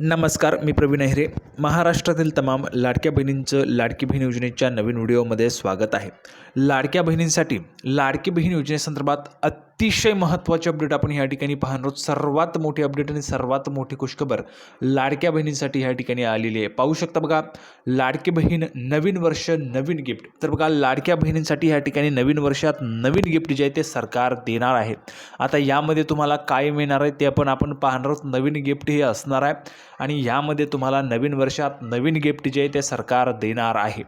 नमस्कार मी प्रवीण अहिरे महाराष्ट्रातील तमाम लाडक्या बहिणींचं लाडकी बहीण योजनेच्या नवीन व्हिडिओमध्ये स्वागत आहे. लाडक्या बहिणींसाठी लाडकी बहीण योजनेसंदर्भात अतिशय महत्त्वाचे अपडेट आपण या ठिकाणी पाहणार आहोत. सर्वात मोठी अपडेट आणि सर्वात मोठी खुशखबर लाडक्या बहिणींसाठी या ठिकाणी आलेली आहे. पाहू शकता बघा लाडकी बहीण नवीन वर्ष नवीन गिफ्ट तर बघा लाडक्या बहिणींसाठी या ठिकाणी नवीन वर्षात नवीन गिफ्ट जे आहे ते सरकार देणार आहे. आता यामध्ये तुम्हाला काय मिळणार आहे ते पण आपण पाहणार आहोत. नवीन गिफ्ट हे असणार आहे आणि यामध्ये तुम्हाला नवीन वर्षात नवीन गिफ्ट जे आहे ते सरकार देणार आहे.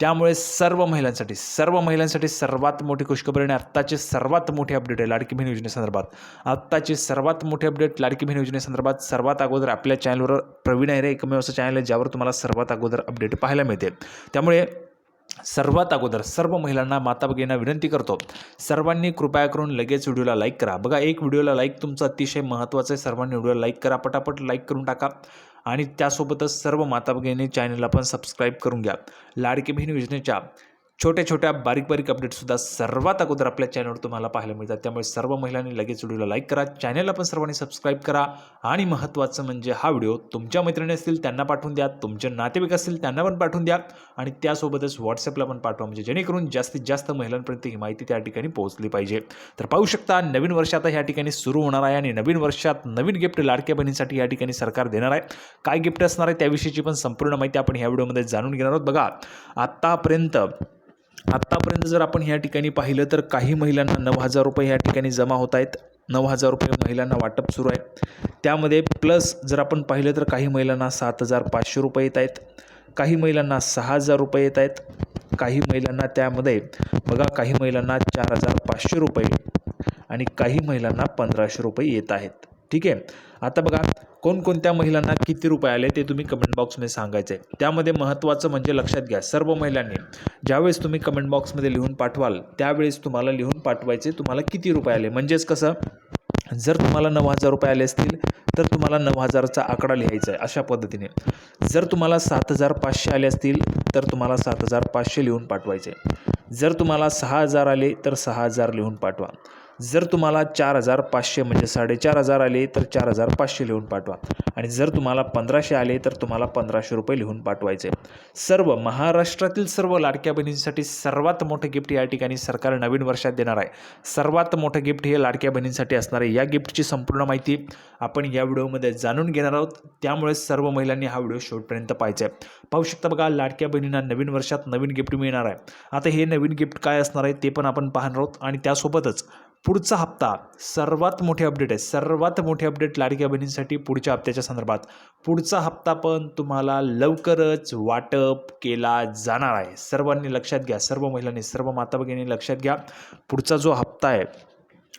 त्यामुळे सर्व महिलांसाठी सर्व महिलांसाठी सर्वात मोठी खुशखबरी आणि आत्ताचे सर्वात मोठे अपडेट आहे लाडकी बहीण योजनेसंदर्भात आत्ताची सर्वात मोठी अपडेट लाडकी बहीण योजनेसंदर्भात सर्वात अगोदर आपल्या चॅनलवर प्रवीण आहे एकमेव असं चॅनल आहे ज्यावर तुम्हाला सर्वात अगोदर अपडेट पाहायला मिळते. त्यामुळे सर्वात अगोदर सर्व महिलांना माता भगिनींना विनंती करतो सर्वांनी कृपया करून लगेच व्हिडिओला लाईक करा. बघा एक व्हिडिओला लाईक तुमचं अतिशय महत्त्वाचं आहे. सर्वांनी व्हिडिओला लाईक करा. पटापट लाईक करून टाका. आणि त्यासोबतच सर्व माता भगिनी चॅनलला पण सबस्क्राईब करून घ्या. लाडकी बहीण योजनेच्या छोट्या छोट्या बारीक बारीक अपडेटसुद्धा सर्वात अगोदर आपल्या चॅनलवर तुम्हाला पाहायला मिळतात. त्यामुळे सर्व महिलांनी लगेच व्हिडिओला लाईक करा. चॅनलला पण सर्वांनी सबस्क्राईब करा. आणि महत्त्वाचं म्हणजे हा व्हिडिओ तुमच्या मैत्रिणी असतील त्यांना पाठवून द्या. तुमचे नातेवाईक असतील त्यांना पण पाठवून द्या. आणि त्यासोबतच व्हॉट्सअपला पण पाठवा. म्हणजे जेणेकरून जास्तीत जास्त महिलांपर्यंत ही माहिती त्या ठिकाणी पोहोचली पाहिजे. तर पाहू शकता नवीन वर्ष आता ह्या ठिकाणी सुरू होणार आहे. आणि नवीन वर्षात नवीन गिफ्ट लाडक्या बहिणींसाठी या ठिकाणी सरकार देणार आहे. काय गिफ्ट असणार आहे त्याविषयीची पण संपूर्ण माहिती आपण ह्या व्हिडिओमध्ये जाणून घेणार आहोत. बघा आत्तापर्यंत आत्तापर्यंत जर आपण ह्या ठिकाणी पाहिलं तर काही महिलांना नऊ हजार रुपये ह्या ठिकाणी जमा होत आहेत. नऊ हजार रुपये महिलांना वाटप सुरू आहे. त्यामध्ये प्लस जर आपण पाहिलं तर काही महिलांना सात हजार पाचशे रुपये येत आहेत. काही महिलांना सहा हजार रुपये येत आहेत. काही महिलांना त्यामध्ये बघा काही महिलांना चार हजार पाचशे रुपये आणि काही महिलांना पंधराशे रुपये येत आहेत. ठीक आहे? आता बघा कोणकोणत्या महिलांना किती रुपये आले ते तुम्ही कमेंट बॉक्समध्ये सांगायचं आहे त्यामध्ये महत्त्वाचं म्हणजे लक्षात घ्या सर्व महिलांनी ज्यावेळेस तुम्ही कमेंट बॉक्समध्ये लिहून पाठवाल त्यावेळेस तुम्हाला लिहून पाठवायचे तुम्हाला किती रुपये आले. म्हणजेच कसं जर तुम्हाला नऊ हजार रुपये आले असतील तर तुम्हाला नऊ हजारचा आकडा लिहायचा आहे अशा पद्धतीने. जर तुम्हाला सात हजार पाचशे आले असतील तर तुम्हाला सात हजार पाचशे लिहून पाठवायचे जर तुम्हाला सहा हजार आले तर सहा हजार लिहून पाठवा. जर तुम्हाला चार हजार पाचशे म्हणजे साडेचार हजार आले तर चार हजार पाचशे लिहून पाठवा. आणि जर तुम्हाला पंधराशे आले तर तुम्हाला पंधराशे रुपये लिहून पाठवायचे. सर्व महाराष्ट्रातील सर्व लाडक्या बहिणींसाठी सर्वात मोठं गिफ्ट या ठिकाणी सरकार नवीन वर्षात देणार आहे. सर्वात मोठं गिफ्ट हे लाडक्या बहिणींसाठी असणार आहे. या गिफ्टची संपूर्ण माहिती आपण या व्हिडिओमध्ये जाणून घेणार आहोत. त्यामुळे सर्व महिलांनी हा व्हिडिओ शेवटपर्यंत पाहायचा आहे. पाहू शकता बघा लाडक्या बहिणींना नवीन वर्षात नवीन गिफ्ट मिळणार आहे. आता हे नवीन गिफ्ट काय असणार आहे ते पण आपण पाहणार आहोत. आणि त्यासोबतच पुढचा हप्ता सर्वात मोठी अपडेट आहे. सर्वात मोठी अपडेट लाडक्या बहिणींसाठी पुढच्या हप्त्याच्या संदर्भात. पुढचा हप्ता पण तुम्हाला लवकरच वाटप केला जाणार आहे. सर्वांनी लक्षात घ्या. सर्व महिलांनी सर्व माता भगिनी लक्षात घ्या. पुढचा जो हप्ता आहे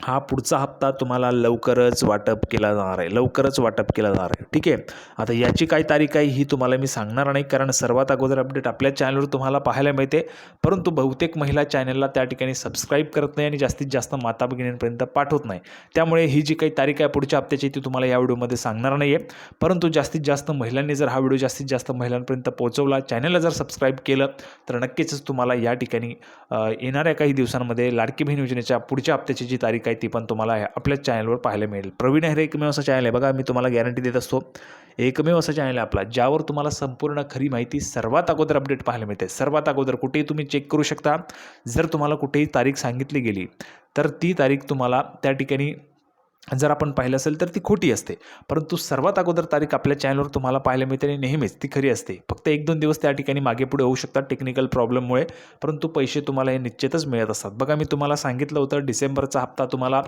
हा पुढचा हप्ता तुम्हाला लवकरच वाटप केला जाणार आहे. लवकरच वाटप केला जाणार आहे. ठीक आहे? आता याची काय तारीख आहे ही तुम्हाला मी सांगणार नाही कारण सर्वात अगोदर अपडेट आपल्या चॅनलवर तुम्हाला पाहायला मिळते. परंतु बहुतेक महिला चॅनलला त्या ठिकाणी सबस्क्राईब करत नाही आणि जास्तीत जास्त माता भगिनींपर्यंत पाठवत नाही. त्यामुळे ही जी काही तारीख आहे पुढच्या हप्त्याची ती तुम्हाला या व्हिडिओमध्ये सांगणार नाही आहे परंतु जास्तीत जास्त महिलांनी जर हा व्हिडिओ जास्तीत जास्त महिलांपर्यंत पोहोचवला चॅनलला जर सबस्क्राईब केलं तर नक्कीच तुम्हाला या ठिकाणी येणाऱ्या काही दिवसांमध्ये लाडकी बहीण योजनेच्या पुढच्या हप्त्याची जी तारीख आहे ती पण तुम्हाला आपल्याच चॅनलवर पाहायला मिळेल. प्रवीण हेरे एकमेव असं चॅनल आहे. बघा मी तुम्हाला गॅरंटी देत असतो एकमेव असं चॅनल आहे आपला ज्यावर तुम्हाला संपूर्ण खरी माहिती सर्वात अगोदर अपडेट पाहायला मिळते. सर्वात अगोदर कुठेही तुम्ही चेक करू शकता. जर तुम्हाला कुठेही तारीख सांगितली गेली तर ती तारीख तुम्हाला त्या ठिकाणी जर आपण पाहिलं असेल तर ती खोटी असते. परंतु सर्वात अगोदर तारीख आपल्या चॅनलवर तुम्हाला पाहायला मिळते आणि नेहमीच ती खरी असते. फक्त एक दोन दिवस त्या ठिकाणी मागे पुढे होऊ शकतात टेक्निकल प्रॉब्लेममुळे परंतु पैसे तुम्हाला हे निश्चितच मिळत असतात. बघा मी तुम्हाला सांगितलं होतं डिसेंबरचा हप्ता तुम्हाला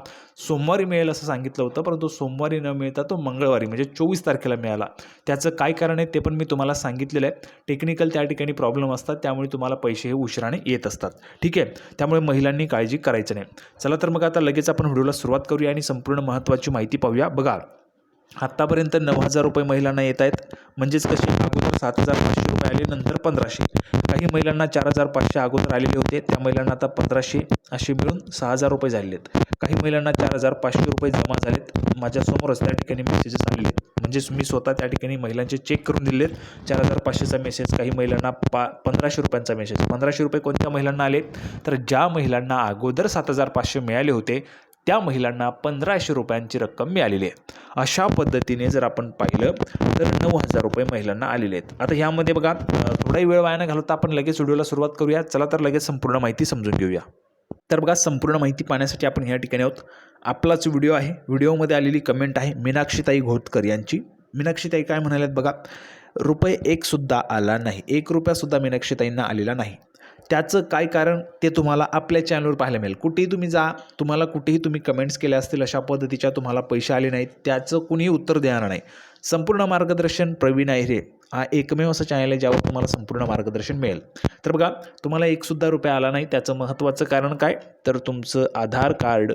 सोमवारी मिळेल असं सांगितलं होतं. परंतु सोमवारी न मिळता तो मंगळवारी म्हणजे चोवीस तारखेला मिळाला. त्याचं काय कारण आहे ते पण मी तुम्हाला सांगितलेलं आहे. टेक्निकल त्या ठिकाणी प्रॉब्लेम असतात. त्यामुळे तुम्हाला पैसे हे उशिराने येत असतात. ठीक आहे? त्यामुळे महिलांनी काळजी करायचं नाही. चला तर मग आता लगेच आपण व्हिडिओला सुरुवात करूया आणि संपूर्ण महत्त्वाची माहिती पाहूया. बघा आत्तापर्यंत नऊ हजार रुपये महिलांना येत आहेत. म्हणजेच कसे? अगोदर सात हजार पाचशे रुपये आले नंतर पंधराशे. काही महिलांना चार हजार पाचशे अगोदर आलेले होते. त्या महिलांना आता पंधराशे असे मिळून सहा हजार रुपये झालेले आहेत. काही महिलांना चार हजार पाचशे रुपये जमा झालेत. माझ्यासमोरच त्या ठिकाणी मेसेजेस आलेले आहेत. म्हणजेच मी स्वतः त्या ठिकाणी महिलांचे चेक करून दिलेत चार हजार पाचशेचा मेसेज काही महिलांना पा पंधराशे रुपयांचा मेसेज पंधराशे रुपये कोणत्या महिलांना आले? तर ज्या महिलांना अगोदर सात हजार पाचशे मिळाले होते त्या महिलांना पंधराशे रुपयांची रक्कम मिळालेली आहे. अशा पद्धतीने जर आपण पाहिलं तर नऊ हजार रुपये महिलांना आलेले आहेत. आता यामध्ये बघा थोडाही वेळ वाया न घालवता आपण लगेच व्हिडिओला सुरुवात करूया. चला तर लगेच संपूर्ण माहिती समजून घेऊया. तर बघा संपूर्ण माहिती पाहण्यासाठी आपण ह्या ठिकाणी आहोत. आपलाच व्हिडिओ आहे. व्हिडिओमध्ये आलेली कमेंट आहे मीनाक्षीताई घोटकर यांची. मीनाक्षीताई काय म्हणाल्यात बघा रुपये एकसुद्धा आला नाही. एक रुपयासुद्धा मीनाक्षीताईंना आलेला नाही. त्याचं काय कारण ते तुम्हाला आपल्या चॅनलवर पाहायला मिळेल. कुठेही तुम्ही जा तुम्हाला कुठेही तुम्ही कमेंट्स केल्या असतील अशा पद्धतीच्या तुम्हाला पैसे आले नाहीत त्याचं कुणीही उत्तर देणार नाही. संपूर्ण मार्गदर्शन प्रवीण आहिरे. हा एकमेव असं चॅनल आहे ज्यावर तुम्हाला संपूर्ण मार्गदर्शन मिळेल. तर बघा तुम्हाला एकसुद्धा रुपया आला नाही. त्याचं महत्त्वाचं कारण काय? तर तुमचं आधार कार्ड.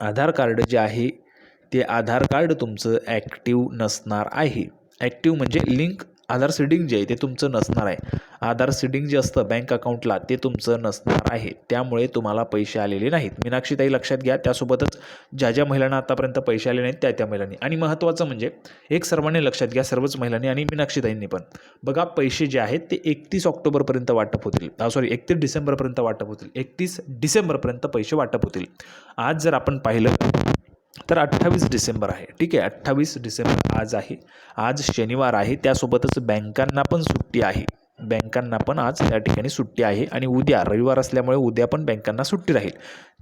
आधार कार्ड जे आहे ते आधार कार्ड तुमचं ॲक्टिव्ह नसणार आहे. ॲक्टिव्ह म्हणजे लिंक आधार सीडिंग जे आहे ते तुमचं नसणार आहे. आधार सीडिंग जे असतं बँक अकाउंटला ते तुमचं नसणार आहे. त्यामुळे तुम्हाला पैसे आलेले नाहीत. मीनाक्षीताई लक्षात घ्या त्यासोबतच ज्या ज्या महिलांना आतापर्यंत पैसे आले नाहीत त्या त्या महिलांनी. आणि महत्त्वाचं म्हणजे एक सर्वांनी लक्षात घ्या सर्वच महिलांनी आणि मीनाक्षीताईंनी पण. बघा पैसे जे आहेत ते एकतीस ऑक्टोबरपर्यंत वाटप होतील. सॉरी एकतीस डिसेंबरपर्यंत वाटप होतील. एकतीस डिसेंबरपर्यंत पैसे वाटप होतील. आज जर आपण पाहिलं तर अठ्ठावीस डिसेंबर आहे. ठीक आहे अठ्ठावीस डिसेंबर आज आहे. आज शनिवार आहे. त्यासोबतच बँकांना पण सुट्टी आहे. बँकांना पण आज त्या ठिकाणी सुट्टी आहे आणि उद्या रविवार असल्यामुळे उद्या पण बँकांना सुट्टी राहील.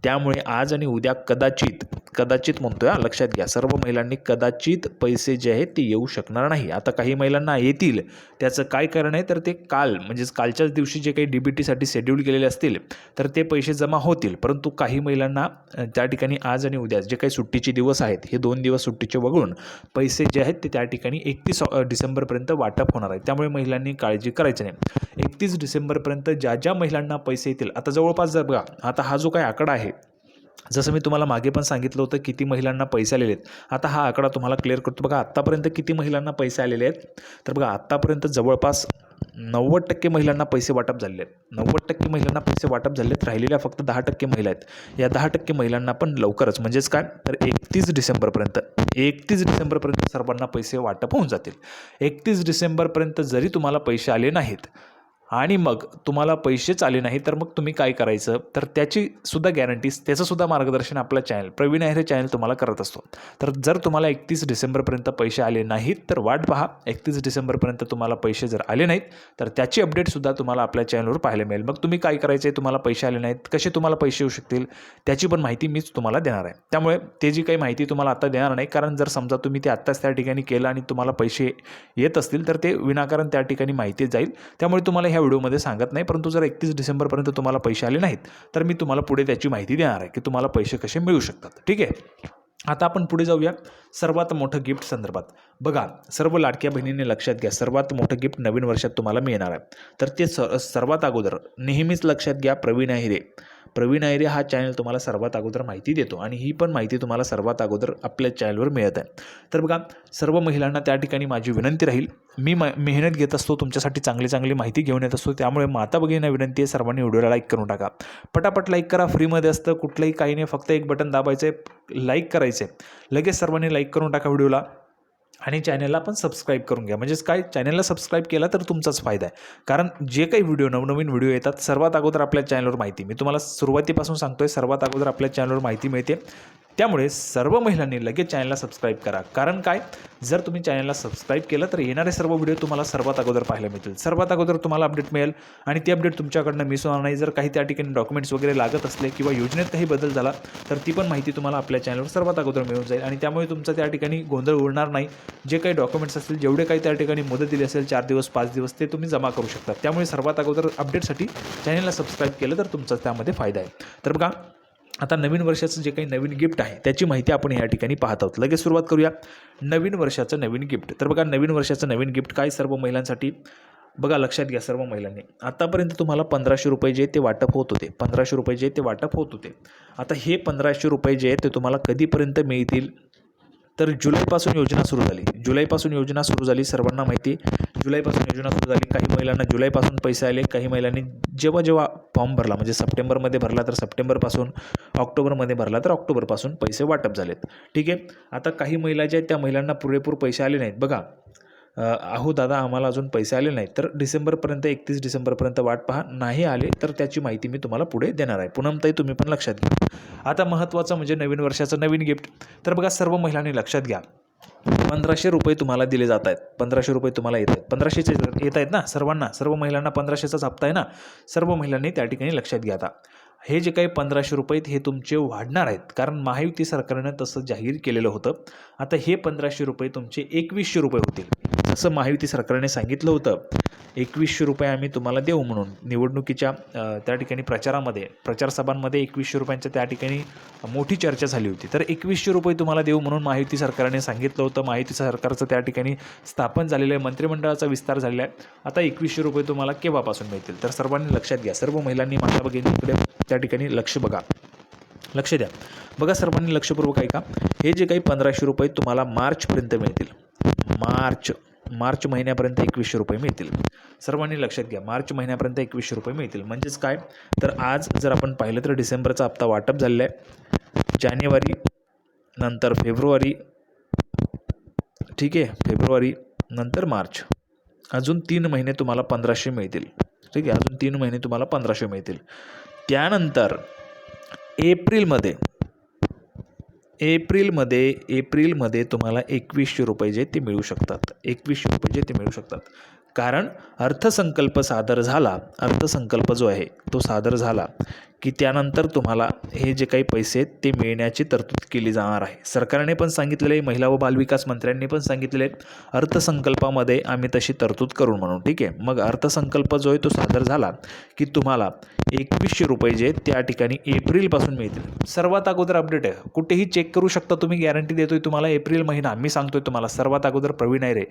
त्यामुळे आज आणि उद्या कदाचित कदाचित म्हणतो आहे लक्षात घ्या. सर्व महिलांनी कदाचित पैसे जे आहेत ते येऊ शकणार नाही. आता काही महिलांना येतील त्याचं काय कारण आहे? तर ते काल म्हणजेच कालच्याच दिवशी जे काही डी बी टीसाठी शेड्यूल केलेले असतील तर ते पैसे जमा होतील. परंतु काही महिलांना त्या ठिकाणी आज आणि उद्या जे काही सुट्टीचे दिवस आहेत हे दोन दिवस सुट्टीचे वगळून पैसे जे आहेत ते त्या ठिकाणी एकतीस डिसेंबरपर्यंत वाटप होणार आहे त्यामुळे महिलांनी काळजी करायची नाही. एकतीस डिसेंबरपर्यंत ज्या ज्या महिलांना पैसे येतील आता जवळपास जर बघा आता हा जो काही आकडा आहे जसं मी तुम्हाला मागे पण सांगितलं होतं किती महिलांना पैसे आलेले आहेत. आता हा आकडा तुम्हाला क्लिअर करतो. बघा आत्तापर्यंत किती महिलांना पैसे आलेले आहेत? तर बघा आत्तापर्यंत जवळपास नव्वद टक्के महिलांना पैसे वाटप झालेले आहेत. नव्वद टक्के महिलांना पैसे वाटप झाले आहेत. राहिलेल्या फक्त दहा टक्के महिला आहेत. या दहा टक्के महिलांना पण लवकरच म्हणजेच काय? तर एकतीस डिसेंबरपर्यंत एकतीस डिसेंबरपर्यंत सर्वांना पैसे वाटप होऊन जातील. एकतीस डिसेंबरपर्यंत जरी तुम्हाला पैसे आले नाहीत आणि मग तुम्हाला पैसेच आले नाही तर मग तुम्ही काय करायचं? तर त्याची सुद्धा गॅरंटीज त्याचं सुद्धा मार्गदर्शन आपला चॅनल प्रवीण आहेर चॅनल तुम्हाला करत असतो. तर जर तुम्हाला एकतीस डिसेंबरपर्यंत पैसे आले नाहीत तर वाट पहा. एकतीस डिसेंबरपर्यंत तुम्हाला पैसे जर आले नाहीत तर त्याची अपडेटसुद्धा तुम्हाला आपल्या चॅनलवर पाहायला मिळेल. मग तुम्ही काय करायचं आहे तुम्हाला पैसे आले नाहीत. कसे तुम्हाला पैसे येऊ शकतील? त्याची पण माहिती मीच तुम्हाला देणार आहे. त्यामुळे ते जी काही माहिती तुम्हाला आता देणार नाही कारण जर समजा तुम्ही ते आत्ताच त्या ठिकाणी केलं आणि तुम्हाला पैसे येत असतील तर ते विनाकारण त्या ठिकाणी माहिती जाईल. त्यामुळे तुम्हाला ह्या व्हिडिओमध्ये सांगत नाही परंतु जर एकतीस डिसेंबरपर्यंत तुम्हाला पैसे आले नाहीत तर मी तुम्हाला पुढे त्याची माहिती देणार आहे की तुम्हाला पैसे कसे मिळू शकतात. ठीक आहे? आता आपण पुढे जाऊया. सर्वात मोठं गिफ्ट संदर्भात. बघा सर्व लाडक्या बहिणींनी लक्षात घ्या सर्वात मोठं गिफ्ट नवीन वर्षात तुम्हाला मिळणार आहे. तर ते स सर्वात अगोदर नेहमीच लक्षात घ्या प्रवीण अहिरे. प्रवीण अहिरे हा चॅनल तुम्हाला सर्वात अगोदर माहिती देतो आणि ही पण माहिती तुम्हाला सर्वात अगोदर आपल्या चॅनलवर मिळत आहे. तर बघा सर्व महिलांना त्या ठिकाणी माझी विनंती राहील. मी म मेहनत घेत असतो तुमच्यासाठी चांगली चांगली माहिती घेऊन येत असतो त्यामुळे माता भगिनींना विनंती आहे सर्वांनी व्हिडिओला लाईक करून टाका. पटापट लाईक करा फ्रीमध्ये असतं कुठलंही काही नाही फक्त एक बटन दाबायचं आहे लाईक करायचं आहे लगेच सर्वांनी लाईक करून टाका व्हिडिओला. आणि चॅनलला पण सबस्क्राईब करून घ्या. म्हणजेच काय चॅनलला सबस्क्राईब केला तर तुमचाच फायदा आहे. कारण जे काही व्हिडिओ नवनवीन व्हिडिओ येतात सर्वात अगोदर आपल्या चॅनलवर माहिती. मी तुम्हाला सुरुवातीपासून सांगतोय सर्वात अगोदर आपल्या चॅनलवर माहिती मिळते. त्यामुळे सर्व महिलांनी लगेच चॅनलला सबस्क्राईब करा. कारण काय? जर तुम्ही चॅनलला सबस्क्राईब केलं तर येणारे सर्व व्हिडिओ तुम्हाला सर्वात अगोदर पाहायला मिळतील. सर्वात अगोदर तुम्हाला अपडेट मिळेल आणि ती अपडेट तुमच्याकडनं मिस होणार नाही. जर काही त्या ठिकाणी डॉक्युमेंट्स वगैरे लागत असले किंवा योजनेत काही बदल झाला तर ती पण माहिती तुम्हाला आपल्या चॅनलवर सर्वात अगोदर मिळून जाईल. आणि त्यामुळे तुमचा त्या ठिकाणी गोंधळ उडणार नाही. जे काही डॉक्युमेंट्स असतील जेवढे काही त्या ठिकाणी मदत दिली असेल चार दिवस पाच दिवस ते तुम्ही जमा करू शकता. त्यामुळे सर्वात अगोदर अपडेटसाठी चॅनलला सबस्क्राईब केलं तर तुमचा त्यामध्ये फायदा आहे. तर बघा आता नवीन वर्षाचं जे काही नवीन गिफ्ट आहे त्याची माहिती आपण या ठिकाणी पाहत आहोत. लगेच सुरुवात करूया. नवीन वर्षाचं नवीन गिफ्ट. तर बघा नवीन वर्षाचं नवीन गिफ्ट काय सर्व महिलांसाठी? बघा लक्षात घ्या सर्व महिलांनी. आतापर्यंत तुम्हाला पंधराशे रुपये जे ते वाटप होत होते. पंधराशे रुपये जे ते वाटप होत होते. आता हे पंधराशे रुपये जे आहेत ते तुम्हाला कधीपर्यंत मिळतील? तर जुलैपासून योजना सुरू झाली. जुलैपासून योजना सुरू झाली सर्वांना माहिती. जुलैपासून योजना सुरू झाली. काही महिलांना जुलैपासून पैसे आले काही महिलांनी जेव्हा जेव्हा फॉर्म भरला म्हणजे सप्टेंबरमध्ये भरला तर सप्टेंबरपासून ऑक्टोबरमध्ये भरला तर ऑक्टोबरपासून पैसे वाटप झालेत. ठीक आहे? आता काही महिला ज्या आहेत त्या महिलांना पुरेपूर पैसे आले नाहीत. बघा अहो दादा आम्हाला अजून पैसे आले नाहीत. तर डिसेंबरपर्यंत एकतीस डिसेंबरपर्यंत वाट पहा. नाही आले तर त्याची माहिती मी तुम्हाला पुढे देणार आहे. पुनमताई तुम्ही पण लक्षात घ्या. आता महत्त्वाचं म्हणजे नवीन वर्षाचं नवीन गिफ्ट तर बघा सर्व महिलांनी लक्षात घ्या. पंधराशे रुपये तुम्हाला दिले जात आहेत पंधराशे रुपये तुम्हाला येत आहेत पंधराशेचे येत आहेत ना? सर्वांना? सर्व महिलांना पंधराशेचाच हप्ता आहे ना? सर्व महिलांनी त्या ठिकाणी लक्षात घ्या आता. हे जे काही पंधराशे रुपये हे तुमचे वाढणार आहेत. कारण महायुती सरकारनं तसं जाहीर केलेलं होतं. आता हे पंधराशे रुपये तुमचे एकवीसशे रुपये होतील. असं महायुती सरकारने सांगितलं होतं. एकवीसशे रुपये आम्ही तुम्हाला देऊ म्हणून. निवडणुकीच्या त्या ठिकाणी प्रचारामध्ये प्रचारसभांमध्ये एकवीसशे रुपयांच्या त्या ठिकाणी मोठी चर्चा झाली होती. तर एकवीसशे रुपये तुम्हाला देऊ म्हणून महायुती सरकारने सांगितलं होतं. महायुती सरकारचं त्या ठिकाणी स्थापन झालेलं आहे. मंत्रिमंडळाचा विस्तार झालेला आहे. आता एकवीसशे रुपये तुम्हाला केव्हापासून मिळतील? तर सर्वांनी लक्षात घ्या. सर्व महिलांनी माझ्या भगिनीकडे त्या ठिकाणी लक्ष बघा. लक्ष द्या. बघा सर्वांनी लक्षपूर्वक ऐका. हे जे काही पंधराशे रुपये तुम्हाला मार्चपर्यंत मिळतील. मार्च. मार्च महिन्यापर्यंत एकवीसशे रुपये मिळतील. सर्वांनी लक्षात घ्या मार्च महिन्यापर्यंत एकवीसशे रुपये मिळतील. म्हणजेच काय? तर आज जर आपण पाहिलं तर डिसेंबरचा हप्ता वाटप झालेला आहे. जानेवारी नंतर फेब्रुवारी ठीक आहे फेब्रुवारी नंतर मार्च. अजून तीन महिने तुम्हाला पंधराशे मिळतील. ठीक आहे अजून तीन महिने तुम्हाला पंधराशे मिळतील. त्यानंतर एप्रिलमध्ये एप्रिलमध्ये एप्रिलमध्ये तुम्हाला एकवीसशे रुपये जे ते मिळू शकतात. एकवीसशे रुपये जे ते मिळू शकतात. कारण अर्थसंकल्प सादर झाला. अर्थसंकल्प जो आहे तो सादर झाला. की त्यानंतर तुम्हाला हे जे काही पैसे आहेत ते मिळण्याची तरतूद केली जाणार आहे. सरकारने पण सांगितलेलं आहे महिला व बालविकास मंत्र्यांनी पण सांगितलेले आहे अर्थसंकल्पामध्ये आम्ही तशी तरतूद करू म्हणून. ठीक आहे? मग अर्थसंकल्प जो आहे तो सादर झाला की तुम्हाला एकवीसशे रुपये जे आहेत त्या ठिकाणी एप्रिलपासून मिळतील. सर्वात अगोदर अपडेट आहे. कुठेही चेक करू शकता तुम्ही गॅरंटी देतोय तुम्हाला एप्रिल महिना. मी सांगतोय तुम्हाला सर्वात अगोदर प्रवीण आहे रे.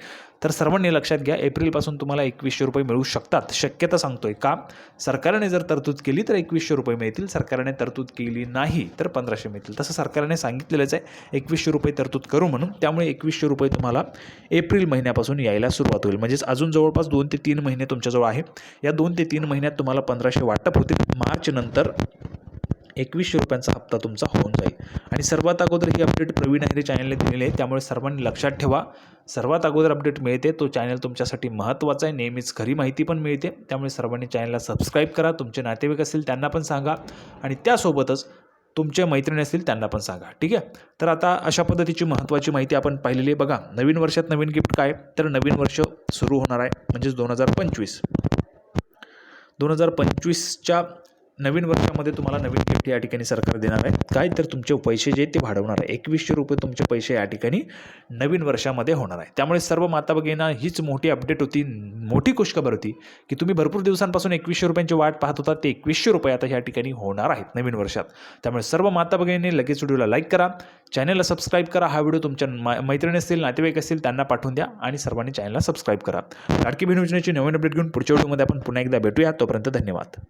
तर सर्वांनी लक्षात घ्या एप्रिलपासून तुम्हाला एकवीसशे रुपये मिळू शकतात. शक्यता सांगतोय का? सरकारने जर तरतूद केली तर एकवीसशे रुपये मिळतील सरकारने तरतूद केली नाही तर पंधराशे मिळतील तसं सरकारने सांगितलेलंच आहे एकवीसशे रुपये तरतूद करू म्हणून. त्यामुळे एकवीसशे रुपये तुम्हाला एप्रिल महिन्यापासून यायला सुरुवात होईल. म्हणजेच अजून जवळपास दोन ते तीन महिने तुमच्याजवळ आहे. या दोन ते तीन महिन्यात तुम्हाला पंधराशे वाटप होतील. मार्चनंतर एकवीसशे रुपयांचा हप्ता तुमचा होऊन जाईल. आणि सर्वात अगोदर ही अपडेट प्रवीण अहिरे चॅनलने दिलेली आहे. त्यामुळे सर्वांनी लक्षात ठेवा. सर्वात अगोदर अपडेट मिळते. तो चॅनल तुमच्यासाठी महत्त्वाचा आहे. नेहमीच खरी माहिती पण मिळते. त्यामुळे सर्वांनी चॅनलला सबस्क्राईब करा. तुमचे नातेवाईक असतील त्यांना पण सांगा. आणि त्यासोबतच तुमचे मैत्रिणी असतील त्यांना पण सांगा. ठीक आहे? तर आता अशा पद्धतीची महत्त्वाची माहिती आपण पाहिलेली आहे. बघा नवीन वर्षात नवीन गिफ्ट काय? तर नवीन वर्ष सुरू होणार आहे. म्हणजेच दोन हजार पंचवीस. दोन हजार पंचवीसच्या नवीन वर्षामध्ये तुम्हाला नवीन गिफ्ट या ठिकाणी सरकार देणार आहे. काय तर तुमचे पैसे जे ते वाढवणार आहे. एकवीसशे रुपये तुमचे पैसे या ठिकाणी नवीन वर्षामध्ये होणार आहे. त्यामुळे सर्व माता भगिनींना हीच मोठी अपडेट होती मोठी खुशखबर होती की तुम्ही भरपूर दिवसांपासून एकवीसशे रुपयांची वाट पाहत होता ते एकवीसशे रुपये आता या ठिकाणी होणार आहेत नवीन वर्षात. त्यामुळे सर्व माता भगिनींनी लगेच व्हिडिओला लाईक करा चॅनलला सबस्क्राईब करा. हा व्हिडिओ तुमच्या मा- मैत्रिणी असतील नातेवाईक असतील त्यांना पाठवून द्या आणि सर्वांनी चॅनलला सबस्क्राईब करा. लाडकी बहीण योजनेची नवीन अपडेट घेऊन पुढच्या व्हिडिओमध्ये आपण पुन्हा एकदा भेटूया. तोपर्यंत धन्यवाद.